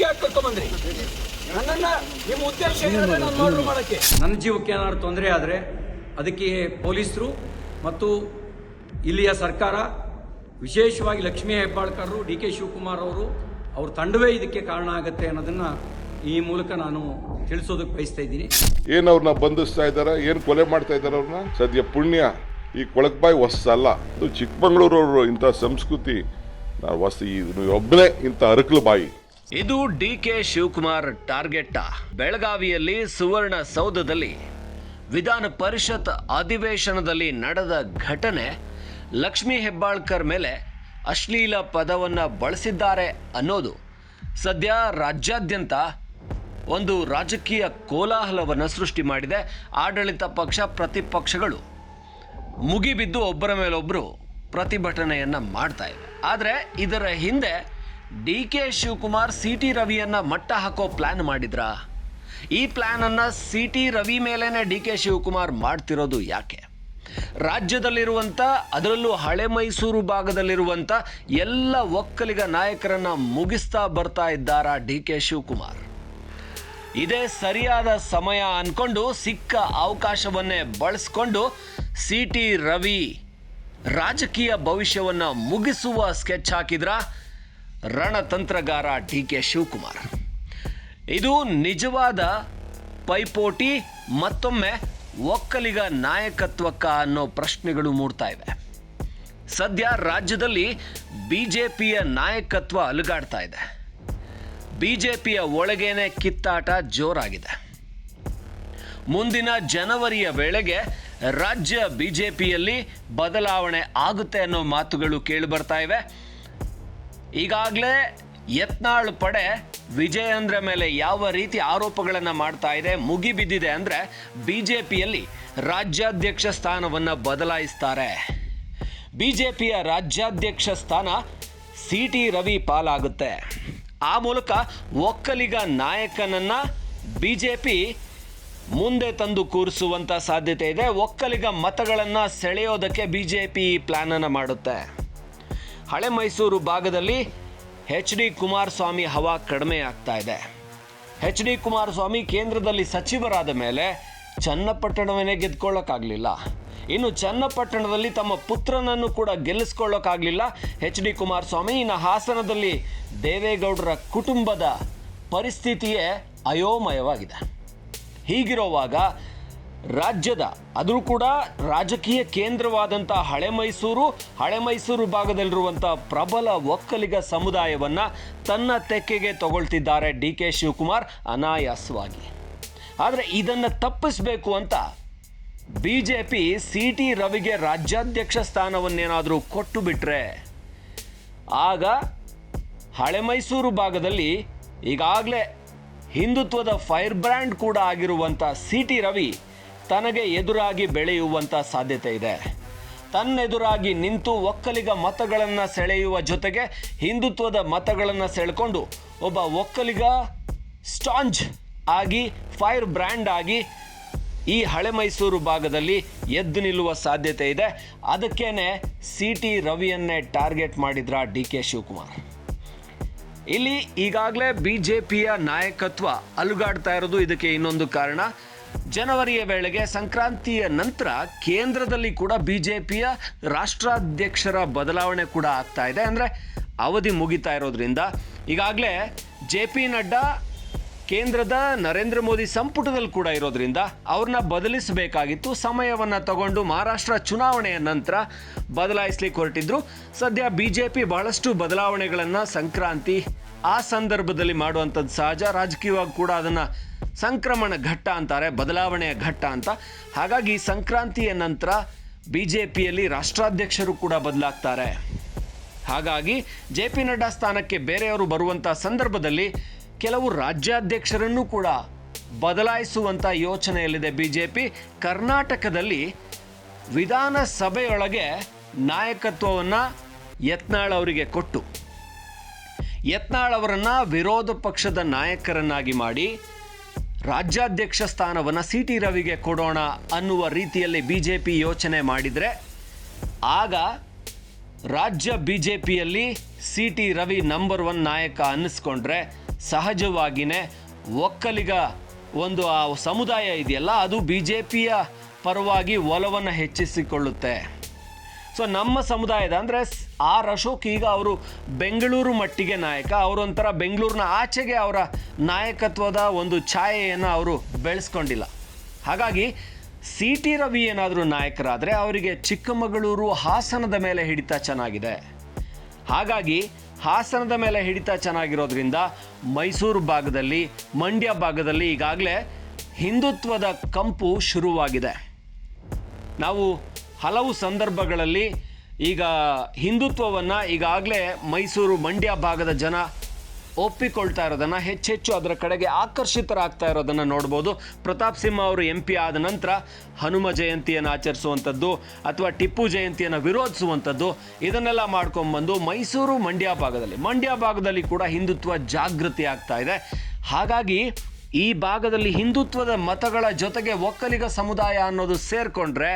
ಇಲ್ಲಿಗೆ ಯಾಕೆ ಕರ್ಕೊಂಬಂದ್ರಿ ನನ್ನನ್ನ ನಿಮ್ಮ ಉದ್ದೇಶ ಏನಿದೆ ನಾನು ಮಾಡ್ರು ಮಾಡಕ್ಕೆ. ನನ್ನ ಜೀವಕ್ಕೆ ಏನಾದ್ರು ತೊಂದರೆ ಆದರೆ ಅದಕ್ಕೆ ಪೊಲೀಸರು ಮತ್ತು ಇಲ್ಲಿಯ ಸರ್ಕಾರ ವಿಶೇಷವಾಗಿ ಲಕ್ಷ್ಮೀ ಹೆಬ್ಬಾಳ್ಕರ್ ಡಿ ಕೆ ಶಿವಕುಮಾರ್ ಅವರು ಅವ್ರ ತಂಡವೇ ಇದಕ್ಕೆ ಕಾರಣ ಆಗುತ್ತೆ ಅನ್ನೋದನ್ನು ಈ ಮೂಲಕ ನಾನು ತಿಳಿಸೋದಕ್ಕೆ ಬಯಸ್ತಾ ಇದ್ದೀನಿ. ಏನ್ ಅವ್ರನ್ನ ಬಂಧಿಸ್ತಾ ಇದ್ದಾರೆ ಏನ್ ಕೊಲೆ ಮಾಡ್ತಾ ಇದ್ದಾರೆ ಅವ್ರನ್ನ? ಸದ್ಯ ಪುಣ್ಯ ಈ ಕೊಳಕ್ಬಾಯಿ ಹೊಸಲ್ಲ ಅಲ್ಲ. ಚಿಕ್ಕಮಂಗ್ಳೂರವರು ಇಂಥ ಸಂಸ್ಕೃತಿ ನಾವು ಹೊಸ ಒಬ್ಬನೇ ಇಂಥ ಅರಕಲು ಬಾಯಿ. ಇದು ಡಿ ಕೆ ಶಿವಕುಮಾರ್ ಟಾರ್ಗೆಟ್ ಬೆಳಗಾವಿಯಲ್ಲಿ ಸುವರ್ಣ ಸೌಧದಲ್ಲಿ ವಿಧಾನ ಪರಿಷತ್ ಅಧಿವೇಶನದಲ್ಲಿ ನಡೆದ ಘಟನೆ ಲಕ್ಷ್ಮೀ ಹೆಬ್ಬಾಳ್ಕರ್ ಮೇಲೆ ಅಶ್ಲೀಲ ಪದವನ್ನು ಬಳಸಿದ್ದಾರೆ ಅನ್ನೋದು ಸದ್ಯ ರಾಜ್ಯಾದ್ಯಂತ ಒಂದು ರಾಜಕೀಯ ಕೋಲಾಹಲವನ್ನು ಸೃಷ್ಟಿ ಮಾಡಿದೆ. ಆಡಳಿತ ಪಕ್ಷ ಪ್ರತಿಪಕ್ಷಗಳು ಮುಗಿಬಿದ್ದು ಒಬ್ಬರ ಮೇಲೊಬ್ಬರು ಪ್ರತಿಭಟನೆಯನ್ನು ಮಾಡ್ತಾ ಇವೆ. ಆದರೆ ಇದರ ಹಿಂದೆ D K Shivakumar C T ರವಿಯನ್ನ ಮಟ್ಟ ಹಾಕೋ ಪ್ಲಾನ್ ಮಾಡಿದ್ರಾ? ಈ ಪ್ಲಾನ್ ಅನ್ನ ಸಿ ಟಿ ರವಿ ಮೇಲೇನೆ ಡಿ ಕೆ ಶಿವಕುಮಾರ್ ಮಾಡ್ತಿರೋದು ಯಾಕೆ? ರಾಜ್ಯದಲ್ಲಿರುವಂಥ ಅದರಲ್ಲೂ ಹಳೆ ಮೈಸೂರು ಭಾಗದಲ್ಲಿರುವಂಥ ಎಲ್ಲ ಒಕ್ಕಲಿಗ ನಾಯಕರನ್ನ ಮುಗಿಸ್ತಾ ಬರ್ತಾ ಇದ್ದಾರಾ ಡಿ ಕೆ ಶಿವಕುಮಾರ್? ಇದೇ ಸರಿಯಾದ ಸಮಯ ಅನ್ಕೊಂಡು ಸಿಕ್ಕ ಅವಕಾಶವನ್ನೇ ಬಳಸ್ಕೊಂಡು ಸಿ ಟಿ ರವಿ ರಾಜಕೀಯ ಭವಿಷ್ಯವನ್ನ ಮುಗಿಸುವ ಸ್ಕೆಚ್ ಹಾಕಿದ್ರ? ರಣತಂತ್ರಗಾರ ಡಿ ಕೆ ಶಿವಕುಮಾರ್. ಇದು ನಿಜವಾದ ಪೈಪೋಟಿ, ಮತ್ತೊಮ್ಮೆ ಒಕ್ಕಲಿಗ ನಾಯಕತ್ವಕ್ಕ ಅನ್ನೋ ಪ್ರಶ್ನೆಗಳು ಮೂಡ್ತಾ ಇವೆ. ಸದ್ಯ ರಾಜ್ಯದಲ್ಲಿ ಬಿ ಜೆ ಪಿಯ ನಾಯಕತ್ವ ಅಲುಗಾಡ್ತಾ ಇದೆ. ಬಿ ಜೆ ಪಿಯ ಒಳಗೇನೆ ಕಿತ್ತಾಟ ಜೋರಾಗಿದೆ. ಮುಂದಿನ ಜನವರಿಯ ವೇಳೆಗೆ ರಾಜ್ಯ ಬಿ ಜೆ ಪಿಯಲ್ಲಿ ಬದಲಾವಣೆ ಆಗುತ್ತೆ ಅನ್ನೋ ಮಾತುಗಳು ಕೇಳಿ ಬರ್ತಾ ಇವೆ. ಈಗಾಗಲೇ ಯತ್ನಾಳ್ ಪಡೆ ವಿಜಯೇಂದ್ರ ಮೇಲೆ ಯಾವ ರೀತಿ ಆರೋಪಗಳನ್ನು ಮಾಡ್ತಾ ಇದೆ ಮುಗಿಬಿದ್ದಿದೆ ಅಂದರೆ ಬಿ ಜೆ ಪಿಯಲ್ಲಿ ರಾಜ್ಯಾಧ್ಯಕ್ಷ ಸ್ಥಾನವನ್ನು ಬದಲಾಯಿಸ್ತಾರೆ. ಬಿ ಜೆ ಪಿಯ ರಾಜ್ಯಾಧ್ಯಕ್ಷ ಸ್ಥಾನ ಸಿ ಟಿ ರವಿ ಪಾಲಾಗುತ್ತೆ. ಆ ಮೂಲಕ ಒಕ್ಕಲಿಗ ನಾಯಕನನ್ನು ಬಿ ಜೆ ಪಿ ಮುಂದೆ ತಂದು ಕೂರಿಸುವಂಥ ಸಾಧ್ಯತೆ ಇದೆ. ಒಕ್ಕಲಿಗ ಮತಗಳನ್ನು ಸೆಳೆಯೋದಕ್ಕೆ ಬಿಜೆಪಿ ಪ್ಲಾನ್ ಪ್ಲ್ಯಾನನ್ನು ಮಾಡುತ್ತೆ. ಹಳೆ ಮೈಸೂರು ಭಾಗದಲ್ಲಿ ಎಚ್ ಡಿ ಕುಮಾರಸ್ವಾಮಿ ಹವಾ ಕಡಿಮೆ ಆಗ್ತಾ ಇದೆ. ಎಚ್ ಡಿ ಕುಮಾರಸ್ವಾಮಿ ಕೇಂದ್ರದಲ್ಲಿ ಸಚಿವರಾದ ಮೇಲೆ ಚನ್ನಪಟ್ಟಣವನ್ನೇ ಗೆದ್ಕೊಳ್ಳೋಕ್ಕಾಗಲಿಲ್ಲ. ಇನ್ನು ಚನ್ನಪಟ್ಟಣದಲ್ಲಿ ತಮ್ಮ ಪುತ್ರನನ್ನು ಕೂಡ ಗೆಲ್ಲಿಸ್ಕೊಳ್ಳೋಕ್ಕಾಗಲಿಲ್ಲ. ಎಚ್ ಡಿ ಕುಮಾರಸ್ವಾಮಿ ಇನ್ನು ಹಾಸನದಲ್ಲಿ ದೇವೇಗೌಡರ ಕುಟುಂಬದ ಪರಿಸ್ಥಿತಿಯೇ ಅಯೋಮಯವಾಗಿದೆ. ಹೀಗಿರುವಾಗ ರಾಜ್ಯದ ಅದರೂ ಕೂಡ ರಾಜಕೀಯ ಕೇಂದ್ರವಾದಂಥ ಹಳೆ ಮೈಸೂರು ಹಳೆ ಮೈಸೂರು ಭಾಗದಲ್ಲಿರುವಂಥ ಪ್ರಬಲ ಒಕ್ಕಲಿಗ ಸಮುದಾಯವನ್ನು ತನ್ನ ತೆಕ್ಕೆಗೆ ತಗೊಳ್ತಿದ್ದಾರೆ ಡಿ ಕೆ ಶಿವಕುಮಾರ್ ಅನಾಯಾಸವಾಗಿ. ಆದರೆ ಇದನ್ನು ತಪ್ಪಿಸಬೇಕು ಅಂತ B J P C T ರವಿಗೆ ರಾಜ್ಯಾಧ್ಯಕ್ಷ ಸ್ಥಾನವನ್ನೇನಾದರೂ ಕೊಟ್ಟು ಬಿಟ್ಟರೆ ಆಗ ಹಳೆ ಮೈಸೂರು ಭಾಗದಲ್ಲಿ ಈಗಾಗಲೇ ಹಿಂದುತ್ವದ ಫೈರ್ ಬ್ರ್ಯಾಂಡ್ ಕೂಡ ಆಗಿರುವಂಥ ಸಿ ಟಿ ರವಿ ತನಗೆ ಎದುರಾಗಿ ಬೆಳೆಯುವಂಥ ಸಾಧ್ಯತೆ ಇದೆ. ತನ್ನೆದುರಾಗಿ ನಿಂತು ಒಕ್ಕಲಿಗ ಮತಗಳನ್ನು ಸೆಳೆಯುವ ಜೊತೆಗೆ ಹಿಂದುತ್ವದ ಮತಗಳನ್ನು ಸೆಳ್ಕೊಂಡು ಒಬ್ಬ ಒಕ್ಕಲಿಗ ಸ್ಟಾಂಜ್ ಆಗಿ, ಫೈರ್ ಬ್ರ್ಯಾಂಡ್ ಆಗಿ ಈ ಹಳೆ ಮೈಸೂರು ಭಾಗದಲ್ಲಿ ಎದ್ದು ನಿಲ್ಲುವ ಸಾಧ್ಯತೆ ಇದೆ. ಅದಕ್ಕೇನೆ ಸಿ ಟಿ ರವಿಯನ್ನೇ ಟಾರ್ಗೆಟ್ ಮಾಡಿದ್ರ ಡಿ ಕೆ ಶಿವಕುಮಾರ್. ಇಲ್ಲಿ ಈಗಾಗಲೇ ಬಿ ಜೆ ಪಿಯ ನಾಯಕತ್ವ ಅಲುಗಾಡ್ತಾ ಇರೋದು ಇದಕ್ಕೆ ಇನ್ನೊಂದು ಕಾರಣ. ಜನವರಿಯ ವೇಳೆಗೆ ಸಂಕ್ರಾಂತಿಯ ನಂತರ ಕೇಂದ್ರದಲ್ಲಿ ಕೂಡ ಬಿ ಜೆ ಪಿಯ ರಾಷ್ಟ್ರಾಧ್ಯಕ್ಷರ ಬದಲಾವಣೆ ಕೂಡ ಆಗ್ತಾ ಇದೆ. ಅಂದರೆ ಅವಧಿ ಮುಗಿತಾ ಇರೋದ್ರಿಂದ ಈಗಾಗಲೇ ಜೆ ಪಿ ನಡ್ಡಾ ಕೇಂದ್ರದ ನರೇಂದ್ರ ಮೋದಿ ಸಂಪುಟದಲ್ಲಿ ಕೂಡ ಇರೋದ್ರಿಂದ ಅವ್ರನ್ನ ಬದಲಿಸಬೇಕಾಗಿತ್ತು. ಸಮಯವನ್ನು ತಗೊಂಡು ಮಹಾರಾಷ್ಟ್ರ ಚುನಾವಣೆಯ ನಂತರ ಬದಲಾಯಿಸ್ಲಿಕ್ಕೆ ಹೊರಟಿದ್ರು. ಸದ್ಯ ಬಿ ಜೆ ಪಿ ಬಹಳಷ್ಟು ಬದಲಾವಣೆಗಳನ್ನು ಸಂಕ್ರಾಂತಿ ಆ ಸಂದರ್ಭದಲ್ಲಿ ಮಾಡುವಂಥದ್ದು ಸಹಜ. ರಾಜಕೀಯವಾಗಿ ಕೂಡ ಅದನ್ನು ಸಂಕ್ರಮಣ ಘಟ್ಟ ಅಂತಾರೆ, ಬದಲಾವಣೆಯ ಘಟ್ಟ ಅಂತ. ಹಾಗಾಗಿ ಸಂಕ್ರಾಂತಿಯ ನಂತರ ಬಿ ಜೆ ಪಿಯಲ್ಲಿ ರಾಷ್ಟ್ರಾಧ್ಯಕ್ಷರು ಕೂಡ ಬದಲಾಗ್ತಾರೆ. ಹಾಗಾಗಿ ಜೆ ಪಿ ನಡ್ಡಾ ಸ್ಥಾನಕ್ಕೆ ಬೇರೆಯವರು ಬರುವಂಥ ಸಂದರ್ಭದಲ್ಲಿ ಕೆಲವು ರಾಜ್ಯಾಧ್ಯಕ್ಷರನ್ನು ಕೂಡ ಬದಲಾಯಿಸುವಂಥ ಯೋಚನೆಯಲ್ಲಿದೆ ಬಿ ಜೆ ಪಿ ಕರ್ನಾಟಕದಲ್ಲಿ ವಿಧಾನಸಭೆಯೊಳಗೆ ನಾಯಕತ್ವವನ್ನು ಯತ್ನಾಳ್ ಅವರಿಗೆ ಕೊಟ್ಟು, ಯತ್ನಾಳ್ ಅವರನ್ನು ವಿರೋಧ ಪಕ್ಷದ ನಾಯಕರನ್ನಾಗಿ ಮಾಡಿ ರಾಜ್ಯಾಧ್ಯಕ್ಷ ಸ್ಥಾನವನ್ನು ಸಿ ಟಿ ರವಿಗೆ ಕೊಡೋಣ ಅನ್ನುವ ರೀತಿಯಲ್ಲಿ ಬಿ ಜೆ ಪಿ ಯೋಚನೆ ಮಾಡಿದರೆ, ಆಗ ರಾಜ್ಯ ಬಿ ಜೆ ಪಿಯಲ್ಲಿ C T Ravi number one ನಾಯಕ ಅನ್ನಿಸ್ಕೊಂಡ್ರೆ ಸಹಜವಾಗಿಯೇ ಒಕ್ಕಲಿಗ ಒಂದು ಆ ಸಮುದಾಯ ಇದೆಯಲ್ಲ, ಅದು ಬಿ ಜೆ ಪಿಯ ಪರವಾಗಿ ಒಲವನ್ನು ಹೆಚ್ಚಿಸಿಕೊಳ್ಳುತ್ತೆ. ಸೊ ನಮ್ಮ ಸಮುದಾಯದ ಅಂದರೆ ಆರ್ ಅಶೋಕ್ ಈಗ ಅವರು ಬೆಂಗಳೂರು ಮಟ್ಟಿಗೆ ನಾಯಕ. ಅವರೊಂಥರ ಬೆಂಗಳೂರಿನ ಆಚೆಗೆ ಅವರ ನಾಯಕತ್ವದ ಒಂದು ಛಾಯೆಯನ್ನು ಅವರು ಬೆಳೆಸ್ಕೊಂಡಿಲ್ಲ. ಹಾಗಾಗಿ ಸಿ ಟಿ ರವಿ ಏನಾದರೂ ನಾಯಕರಾದರೆ ಅವರಿಗೆ ಚಿಕ್ಕಮಗಳೂರು ಹಾಸನದ ಮೇಲೆ ಹಿಡಿತ ಚೆನ್ನಾಗಿದೆ. ಹಾಗಾಗಿ ಹಾಸನದ ಮೇಲೆ ಹಿಡಿತ ಚೆನ್ನಾಗಿರೋದ್ರಿಂದ ಮೈಸೂರು ಭಾಗದಲ್ಲಿ, ಮಂಡ್ಯ ಭಾಗದಲ್ಲಿ ಈಗಾಗಲೇ ಹಿಂದುತ್ವದ ಕಂಪು ಶುರುವಾಗಿದೆ. ನಾವು ಹಲವು ಸಂದರ್ಭಗಳಲ್ಲಿ ಈಗ ಹಿಂದುತ್ವವನ್ನು ಈಗಾಗಲೇ ಮೈಸೂರು ಮಂಡ್ಯ ಭಾಗದ ಜನ ಒಪ್ಪಿಕೊಳ್ತಾ ಇರೋದನ್ನು ಹೆಚ್ಚೆಚ್ಚು ಅದರ ಕಡೆಗೆ ಆಕರ್ಷಿತರಾಗ್ತಾ ಇರೋದನ್ನು ನೋಡ್ಬೋದು. ಪ್ರತಾಪ್ ಸಿಂಹ ಅವರು ಎಂ ಪಿ ಆದ ನಂತರ ಹನುಮ ಜಯಂತಿಯನ್ನು ಆಚರಿಸುವಂಥದ್ದು ಅಥವಾ ಟಿಪ್ಪು ಜಯಂತಿಯನ್ನು ವಿರೋಧಿಸುವಂಥದ್ದು ಇದನ್ನೆಲ್ಲ ಮಾಡ್ಕೊಂಬಂದು ಮೈಸೂರು ಮಂಡ್ಯ ಭಾಗದಲ್ಲಿ ಮಂಡ್ಯ ಭಾಗದಲ್ಲಿ ಕೂಡ ಹಿಂದುತ್ವ ಜಾಗೃತಿ ಆಗ್ತಾ ಇದೆ. ಹಾಗಾಗಿ ಈ ಭಾಗದಲ್ಲಿ ಹಿಂದುತ್ವದ ಮತಗಳ ಜೊತೆಗೆ ಒಕ್ಕಲಿಗ ಸಮುದಾಯ ಅನ್ನೋದು ಸೇರ್ಕೊಂಡ್ರೆ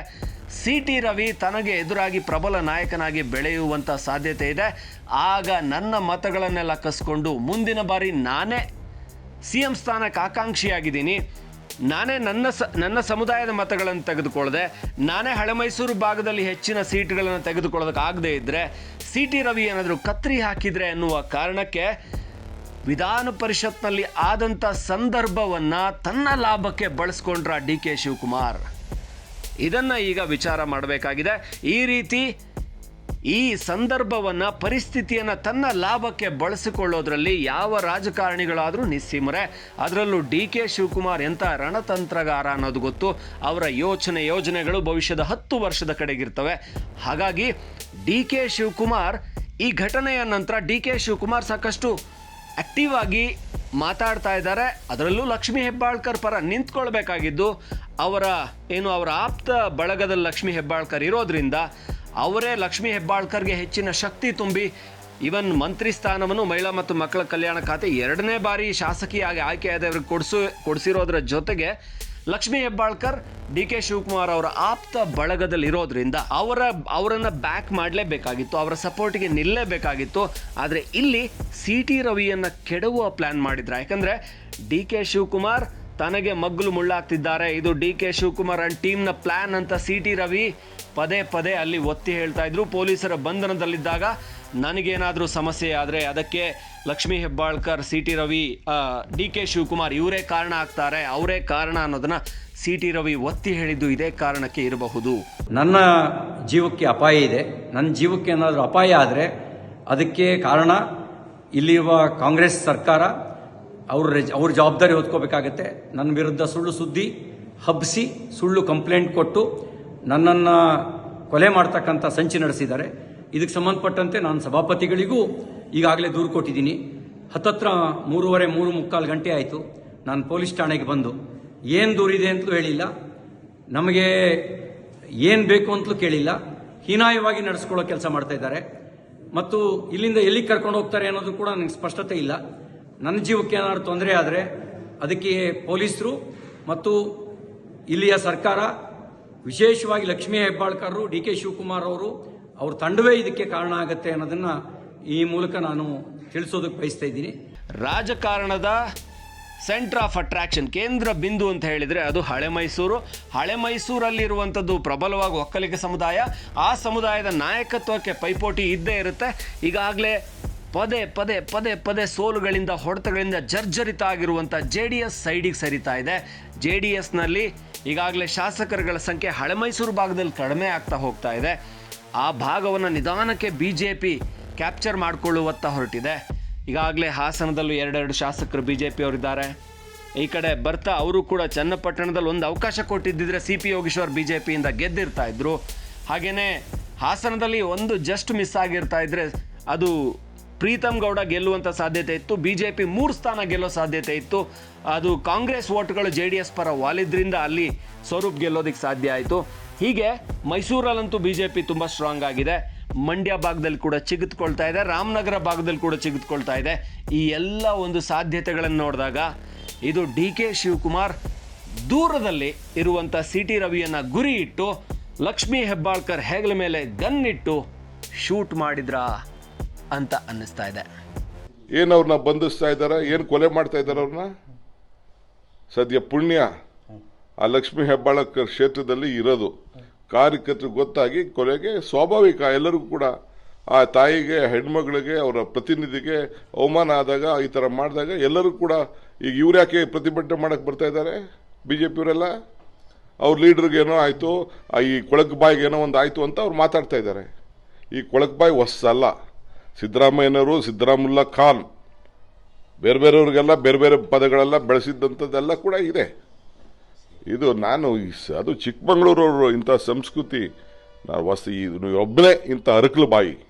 ಸಿ ಟಿ ರವಿ ತನಗೆ ಎದುರಾಗಿ ಪ್ರಬಲ ನಾಯಕನಾಗಿ ಬೆಳೆಯುವಂಥ ಸಾಧ್ಯತೆ ಇದೆ. ಆಗ ನನ್ನ ಮತಗಳನ್ನೆಲ್ಲ ಕಸ್ಕೊಂಡು ಮುಂದಿನ ಬಾರಿ ನಾನೇ ಸಿ ಎಂ ಸ್ಥಾನಕ್ಕೆ ಆಕಾಂಕ್ಷಿಯಾಗಿದ್ದೀನಿ. ನಾನೇ ನನ್ನ ಸ, ನನ್ನ ಸಮುದಾಯದ ಮತಗಳನ್ನು ತೆಗೆದುಕೊಳ್ಳದೆ, ನಾನೇ ಹಳೆ ಮೈಸೂರು ಭಾಗದಲ್ಲಿ ಹೆಚ್ಚಿನ ಸೀಟ್ಗಳನ್ನು ತೆಗೆದುಕೊಳ್ಳೋದಕ್ಕಾಗದೆ ಇದ್ದರೆ ಸಿ ಟಿ ರವಿ ಏನಾದರೂ ಕತ್ರಿ ಹಾಕಿದರೆ ಅನ್ನುವ ಕಾರಣಕ್ಕೆ ವಿಧಾನ ಪರಿಷತ್ನಲ್ಲಿ ಆದಂಥ ಸಂದರ್ಭವನ್ನು ತನ್ನ ಲಾಭಕ್ಕೆ ಬಳಸ್ಕೊಂಡ್ರ ಡಿ ಕೆ ಶಿವಕುಮಾರ್. ಇದನ್ನು ಈಗ ವಿಚಾರ ಮಾಡಬೇಕಾಗಿದೆ. ಈ ರೀತಿ ಈ ಸಂದರ್ಭವನ್ನು, ಪರಿಸ್ಥಿತಿಯನ್ನು ತನ್ನ ಲಾಭಕ್ಕೆ ಬಳಸಿಕೊಳ್ಳೋದ್ರಲ್ಲಿ ಯಾವ ರಾಜಕಾರಣಿಗಳಾದರೂ ನಿಸ್ಸೀಮರೆ ಅದರಲ್ಲೂ ಡಿ ಕೆ ಶಿವಕುಮಾರ್ ಎಂಥ ರಣತಂತ್ರಗಾರ ಅನ್ನೋದು ಗೊತ್ತು. ಅವರ ಯೋಚನೆ, ಯೋಜನೆಗಳು ಭವಿಷ್ಯದ ಹತ್ತು ವರ್ಷದ ಕಡೆಗಿರ್ತವೆ. ಹಾಗಾಗಿ ಡಿ ಕೆ ಶಿವಕುಮಾರ್ ಈ ಘಟನೆಯ ನಂತರ ಡಿ ಕೆ ಶಿವಕುಮಾರ್ ಸಾಕಷ್ಟು ಆಕ್ಟಿವ್ ಆಗಿ ಮಾತಾಡ್ತಾ ಇದ್ದಾರೆ. ಅದರಲ್ಲೂ ಲಕ್ಷ್ಮೀ ಹೆಬ್ಬಾಳ್ಕರ್ ಪರ ನಿಂತ್ಕೊಳ್ಬೇಕಾಗಿದ್ದು ಅವರ, ಏನು ಅವರ ಆಪ್ತ ಬಳಗದ ಲಕ್ಷ್ಮಿ ಹೆಬ್ಬಾಳ್ಕರ್ ಇರೋದ್ರಿಂದ ಅವರೇ ಲಕ್ಷ್ಮಿ ಹೆಬ್ಬಾಳ್ಕರ್ಗೆ ಹೆಚ್ಚಿನ ಶಕ್ತಿ ತುಂಬಿ ಇವನ್ ಮಂತ್ರಿ ಸ್ಥಾನವನ್ನು ಮಹಿಳಾ ಮತ್ತು ಮಕ್ಕಳ ಕಲ್ಯಾಣ ಖಾತೆ ಎರಡನೇ ಬಾರಿ ಶಾಸಕಿಯಾಗಿ ಆಯ್ಕೆಯಾದವ್ರಿಗೆ ಕೊಡಿಸು, ಕೊಡಿಸಿರೋದ್ರ ಜೊತೆಗೆ ಲಕ್ಷ್ಮೀ ಹೆಬ್ಬಾಳ್ಕರ್ ಡಿ ಕೆ ಶಿವಕುಮಾರ್ ಅವರ ಆಪ್ತ ಬಳಗದಲ್ಲಿ ಇರೋದ್ರಿಂದ ಅವರ, ಅವರನ್ನು ಬ್ಯಾಕ್ ಮಾಡಲೇಬೇಕಾಗಿತ್ತು, ಅವರ ಸಪೋರ್ಟಿಗೆ ನಿಲ್ಲಲೇಬೇಕಾಗಿತ್ತು ಆದರೆ ಇಲ್ಲಿ ಸಿ ಟಿ ರವಿಯನ್ನು ಕೆಡವುವ ಪ್ಲ್ಯಾನ್ ಮಾಡಿದ್ರು. ಯಾಕಂದರೆ ಡಿ ಕೆ ಶಿವಕುಮಾರ್ ತನಗೆ ಮಗ್ಗಲು ಮುಳ್ಳಾಗ್ತಿದ್ದಾರೆ. ಇದು ಡಿ ಕೆ ಶಿವಕುಮಾರ್ ಅಂಡ್ ಟೀಮ್ನ ಪ್ಲಾನ್ ಅಂತ ಸಿ ಟಿ ರವಿ ಪದೇ ಪದೇ ಅಲ್ಲಿ ಒತ್ತಿ ಹೇಳ್ತಾ ಇದ್ರು. ಪೊಲೀಸರ ಬಂಧನದಲ್ಲಿದ್ದಾಗ ನನಗೇನಾದರೂ ಸಮಸ್ಯೆ ಆದರೆ ಅದಕ್ಕೆ Lakshmi Hebbalkar, C T Ravi D K Shivakumar ಇವರೇ ಕಾರಣ ಆಗ್ತಾರೆ. ಅವರೇ ಕಾರಣ ಅನ್ನೋದನ್ನ ಸಿ ಟಿ ರವಿ ಒತ್ತಿ ಹೇಳಿದ್ದು ಇದೇ ಕಾರಣಕ್ಕೆ ಇರಬಹುದು. ನನ್ನ ಜೀವಕ್ಕೆ ಅಪಾಯ ಇದೆ. ನನ್ನ ಜೀವಕ್ಕೆ ಏನಾದರೂ ಅಪಾಯ ಆದರೆ ಅದಕ್ಕೆ ಕಾರಣ ಇಲ್ಲಿರುವ ಕಾಂಗ್ರೆಸ್ ಸರ್ಕಾರ ಅವ್ರ ಅವ್ರ ಜವಾಬ್ದಾರಿ ಹೊತ್ಕೋಬೇಕಾಗತ್ತೆ. ನನ್ನ ವಿರುದ್ಧ ಸುಳ್ಳು ಸುದ್ದಿ ಹಬ್ಬಿಸಿ ಸುಳ್ಳು ಕಂಪ್ಲೇಂಟ್ ಕೊಟ್ಟು ನನ್ನನ್ನು ಕೊಲೆ ಮಾಡ್ತಕ್ಕಂಥ ಸಂಚಿ ನಡೆಸಿದ್ದಾರೆ. ಇದಕ್ಕೆ ಸಂಬಂಧಪಟ್ಟಂತೆ ನಾನು ಸಭಾಪತಿಗಳಿಗೂ ಈಗಾಗಲೇ ದೂರು ಕೊಟ್ಟಿದ್ದೀನಿ. ಹತ್ತತ್ರ ಮೂರುವರೆ, ಮೂರು ಮುಕ್ಕಾಲು ಗಂಟೆ ಆಯಿತು. ನಾನು ಪೊಲೀಸ್ ಠಾಣೆಗೆ ಬಂದು, ಏನು ದೂರಿದೆ ಅಂತಲೂ ಹೇಳಿಲ್ಲ. ನಮಗೆ ಏನು ಬೇಕು ಅಂತಲೂ ಕೇಳಿಲ್ಲ. ಹೀನಾಯವಾಗಿ ನಡೆಸ್ಕೊಳ್ಳೋ ಕೆಲಸ ಮಾಡ್ತಾ ಇದ್ದಾರೆ. ಮತ್ತು ಇಲ್ಲಿಂದ ಎಲ್ಲಿಗೆ ಕರ್ಕೊಂಡು ಹೋಗ್ತಾರೆ ಅನ್ನೋದು ಕೂಡ ನನಗೆ ಸ್ಪಷ್ಟತೆ ಇಲ್ಲ. ನನ್ನ ಜೀವಕ್ಕೆ ಏನಾದ್ರು ತೊಂದರೆ ಆದರೆ ಅದಕ್ಕೆ ಪೊಲೀಸರು ಮತ್ತು ಇಲ್ಲಿಯ ಸರ್ಕಾರ, ವಿಶೇಷವಾಗಿ ಲಕ್ಷ್ಮೀ ಹೆಬ್ಬಾಳ್ಕರ್ ಡಿ ಕೆ ಶಿವಕುಮಾರ್ ಅವರು, ಅವ್ರ ತಂಡವೇ ಇದಕ್ಕೆ ಕಾರಣ ಆಗುತ್ತೆ ಅನ್ನೋದನ್ನ ಈ ಮೂಲಕ ನಾನು ತಿಳಿಸೋದಕ್ಕೆ ಬಯಸ್ತಾ ಇದ್ದೀನಿ. ರಾಜಕಾರಣದ ಸೆಂಟರ್ ಆಫ್ ಅಟ್ರಾಕ್ಷನ್ ಕೇಂದ್ರ ಬಿಂದು ಅಂತ ಹೇಳಿದರೆ ಅದು ಹಳೆ ಮೈಸೂರು. ಹಳೆ ಮೈಸೂರಲ್ಲಿರುವಂಥದ್ದು ಪ್ರಬಲವಾಗಿ ಒಕ್ಕಲಿಗ ಸಮುದಾಯ. ಆ ಸಮುದಾಯದ ನಾಯಕತ್ವಕ್ಕೆ ಪೈಪೋಟಿ ಇದ್ದೇ ಇರುತ್ತೆ. ಈಗಾಗಲೇ ಪದೇ ಪದೇ ಪದೇ ಪದೇ ಸೋಲುಗಳಿಂದ ಹೊಡೆತಗಳಿಂದ ಜರ್ಜರಿತ ಆಗಿರುವಂಥ ಜೆ ಡಿ ಎಸ್ ಸೈಡಿಗೆ ಸರಿತಾ ಇದೆ. ಜೆ ಡಿ ಎಸ್ನಲ್ಲಿ ಈಗಾಗಲೇ ಶಾಸಕರುಗಳ ಸಂಖ್ಯೆ ಹಳೆ ಮೈಸೂರು ಭಾಗದಲ್ಲಿ ಕಡಿಮೆ ಆಗ್ತಾ ಹೋಗ್ತಾ ಇದೆ. ಆ ಭಾಗವನ್ನು ನಿಧಾನಕ್ಕೆ ಬಿ ಜೆ ಪಿ ಕ್ಯಾಪ್ಚರ್ ಮಾಡಿಕೊಳ್ಳುವತ್ತ ಹೊರಟಿದೆ. ಈಗಾಗಲೇ ಹಾಸನದಲ್ಲೂ ಎರಡೆರಡು ಶಾಸಕರು ಬಿ ಜೆ ಪಿಯವರಿದ್ದಾರೆ ಈ ಕಡೆ ಬರ್ತಾ ಅವರು ಕೂಡ ಚನ್ನಪಟ್ಟಣದಲ್ಲಿ ಒಂದು ಅವಕಾಶ ಕೊಟ್ಟಿದ್ದಿದ್ರೆ C P Yogeshwar B J ಪಿಯಿಂದ ಗೆದ್ದಿರ್ತಾ ಇದ್ರು. ಹಾಗೆಯೇ ಹಾಸನದಲ್ಲಿ ಒಂದು ಜಸ್ಟ್ ಮಿಸ್ ಆಗಿರ್ತಾ ಇದ್ರೆ ಅದು ಪ್ರೀತಮ್ ಗೌಡ ಗೆಲ್ಲುವಂಥ ಸಾಧ್ಯತೆ ಇತ್ತು. ಬಿ ಜೆ ಪಿ ಮೂರು ಸ್ಥಾನ ಗೆಲ್ಲೋ ಸಾಧ್ಯತೆ ಇತ್ತು. ಅದು ಕಾಂಗ್ರೆಸ್ ಓಟ್ಗಳು ಜೆ ಡಿ ಎಸ್ ಪರ ವಾಲಿದ್ರಿಂದ ಅಲ್ಲಿ ಸ್ವರೂಪ್ ಗೆಲ್ಲೋದಕ್ಕೆ ಸಾಧ್ಯ ಆಯಿತು. ಹೀಗೆ ಮೈಸೂರಲ್ಲಂತೂ ಬಿ ಜೆ ಪಿ ತುಂಬ ಸ್ಟ್ರಾಂಗ್ ಆಗಿದೆ. ಮಂಡ್ಯ ಭಾಗದಲ್ಲಿ ಕೂಡ ಚಿಗಿತ್ಕೊಳ್ತಾ ಇದೆ. ರಾಮನಗರ ಭಾಗದಲ್ಲಿ ಕೂಡ ಚಿಗಿತ್ಕೊಳ್ತಾ ಇದೆ. ಈ ಎಲ್ಲ ಒಂದು ಸಾಧ್ಯತೆಗಳನ್ನು ನೋಡಿದಾಗ ಇದು ಡಿ ಕೆ ಶಿವಕುಮಾರ್ ದೂರದಲ್ಲಿ ಇರುವಂಥ ಸಿ ಟಿ ರವಿಯನ್ನು ಗುರಿ ಇಟ್ಟು ಲಕ್ಷ್ಮೀ ಹೆಬ್ಬಾಳ್ಕರ್ ಹೆಗಲ ಮೇಲೆ ಗನ್ನಿಟ್ಟು ಶೂಟ್ ಮಾಡಿದ್ರಾ? ಅಂತ ಅನ್ನಿಸ್ತಾ ಇದೆ. ಏನು ಅವ್ರನ್ನ ಬಂಧಿಸ್ತಾ ಇದ್ದಾರೆ ಏನು ಕೊಲೆ ಮಾಡ್ತಾ ಇದ್ದಾರೆ ಅವ್ರನ್ನ? ಸದ್ಯ ಪುಣ್ಯ. ಆ ಲಕ್ಷ್ಮೀ ಹೆಬ್ಬಾಳಕರ್ ಕ್ಷೇತ್ರದಲ್ಲಿ ಇರೋದು. ಕಾರ್ಯಕರ್ತರು ಗೊತ್ತಾಗಿ ಕೊಲೆಗೆ ಸ್ವಾಭಾವಿಕ, ಎಲ್ಲರಿಗೂ ಕೂಡ. ಆ ತಾಯಿಗೆ, ಹೆಣ್ಮಗಳಿಗೆ, ಅವರ ಪ್ರತಿನಿಧಿಗೆ ಅವಮಾನ ಆದಾಗ, ಈ ಥರ ಮಾಡಿದಾಗ ಎಲ್ಲರೂ ಕೂಡ ಈಗ ಇವ್ರು ಯಾಕೆ ಪ್ರತಿಭಟನೆ ಮಾಡಕ್ಕೆ ಬರ್ತಾ ಇದ್ದಾರೆ ಬಿ ಜೆ ಪಿಯವರೆಲ್ಲ ಅವ್ರ ಲೀಡ್ರಿಗೆ ಏನೋ ಆಯಿತು ಈ ಕೊಳಕ್ ಬಾಯಿಗೆ ಏನೋ ಒಂದು ಆಯಿತು ಅಂತ ಅವ್ರು ಮಾತಾಡ್ತಾ ಇದ್ದಾರೆ ಈ ಕೊಳಕ್ ಬಾಯಿ ಹೊಸಲ್ಲ ಸಿದ್ದರಾಮಯ್ಯನವರು, ಸಿದ್ದರಾಮುಲ್ಲಾ ಖಾನ್, ಬೇರೆ ಬೇರೆಯವ್ರಿಗೆಲ್ಲ ಬೇರೆ ಬೇರೆ ಪದಗಳೆಲ್ಲ ಬೆಳೆಸಿದ್ದಂಥದ್ದೆಲ್ಲ ಕೂಡ ಇದೆ. ಇದು ನಾನು ಅದು ಚಿಕ್ಕಮಗಳೂರವರು ಇಂಥ ಸಂಸ್ಕೃತಿ ನಾವು ವಾಸ್ತು ಒಬ್ಬನೇ ಇಂಥ ಅರಕಲು ಬಾಯಿ.